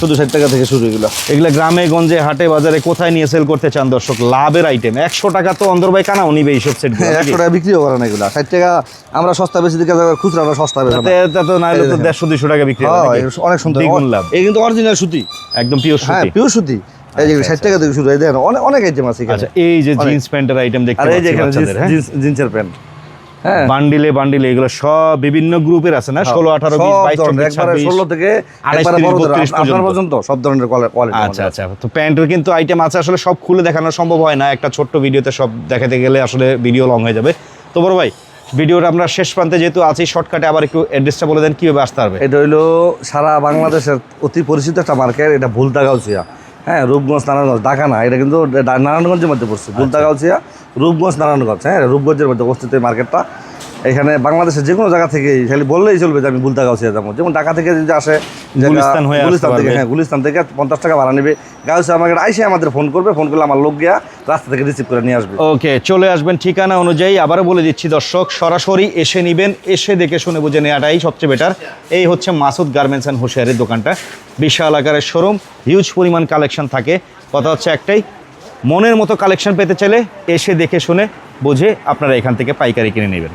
শুধু ষাট টাকা থেকে শুরু এগুলো। এগুলা গ্রামে গঞ্জে হাটে বাজারে কোথায় নিয়ে সেল করতে চান দর্শক? লাভের আইটেম একশো টাকা তো অন্দর ভাই কানাও নিবে এইসব সেট একশো টাকা বিক্রিও করে না এগুলো। ষাট টাকা আমরা সস্তা বেশি দিকে খুচরা আমরা সস্তা বেশি তো না হলে তো দেড়শো দুশো টাকা বিক্রি অনেক সুন্দর। দ্বিগুণ লাভ। এই কিন্তু অরিজিনাল সুতি। একদম পিওর হ্যাঁ সুতি। পিওর সুতি। এই যে ষাট টাকা থেকে শুরু এই দেখেন অনেক অনেক আইটেম আছে আচ্ছা এই যে জিন্স প্যান্টের আইটেম দেখতে পাচ্ছি জিন্সের প্যান্ট বান্ডিলে বান্ডিলে এগুলো সব বিভিন্ন গ্রুপের আছে না? ষোলো আঠারো বিশ বাইশ চব্বিশ ষোলো থেকে পর্যন্ত। সব ধরনের কোয়ালিটি আচ্ছা আচ্ছা। তো প্যান্টের কিন্তু আইটেম আছে আসলে সব খুলে দেখানো সম্ভব হয় না। একটা ছোট্ট ভিডিওতে সব দেখাতে গেলে আসলে ভিডিও লং হয়ে যাবে। তো বড় ভাই ভিডিওটা আমরা শেষ প্রান্তে যেহেতু আছি শর্টকাটে আবার একটু অ্যাড্রেসটা বলে দেন কীভাবে আসতে হবে এটা হইল সারা বাংলাদেশের অতি পরিচিত একটা মার্কেট এটা ভুলতা গাউছিয়া। হ্যাঁ রূপগঞ্জ নারায়ণগঞ্জ ঢাকা না এটা কিন্তু নারায়ণগঞ্জের মধ্যে পড়ছে। ভুলতা গাউছিয়া রূপগঞ্জ নারায়ণগঞ্জ হ্যাঁ রূপগঞ্জের মধ্যে অবস্থিত এই মার্কেটটা এখানে বাংলাদেশের যে কোনো জায়গা থেকে খালি বললেই চলবে যে আমি ভুলতা গাউছিয়া যাব। যেমন ঢাকা থেকে যদি আসে গুলিস্তান থেকে হ্যাঁ গুলিস্তান থেকে পঞ্চাশ টাকা ভাড়া নেবে। গাউছিয়া আমাকে আইসে আমাদের ফোন করবে ফোন করলে আমার লোক গিয়া রাস্তা থেকে রিসিভ করে নিয়ে আসবে। ওকে চলে আসবেন ঠিকানা অনুযায়ী। আবারও বলে দিচ্ছি দর্শক সরাসরি এসে নিবেন এসে দেখে শুনে বুঝে নেওয়াটাই সবচেয়ে বেটার এই হচ্ছে মাসুদ গার্মেন্টস অ্যান্ড হুশিয়ারের দোকানটা। বিশাল আকারের শোরুম হিউজ পরিমাণ কালেকশন থাকে। কথা হচ্ছে একটাই মনের মতো কালেকশন পেতে চাইলে এসে দেখে শুনে বুঝে আপনারা এখান থেকে পাইকারি কিনে নেবেন।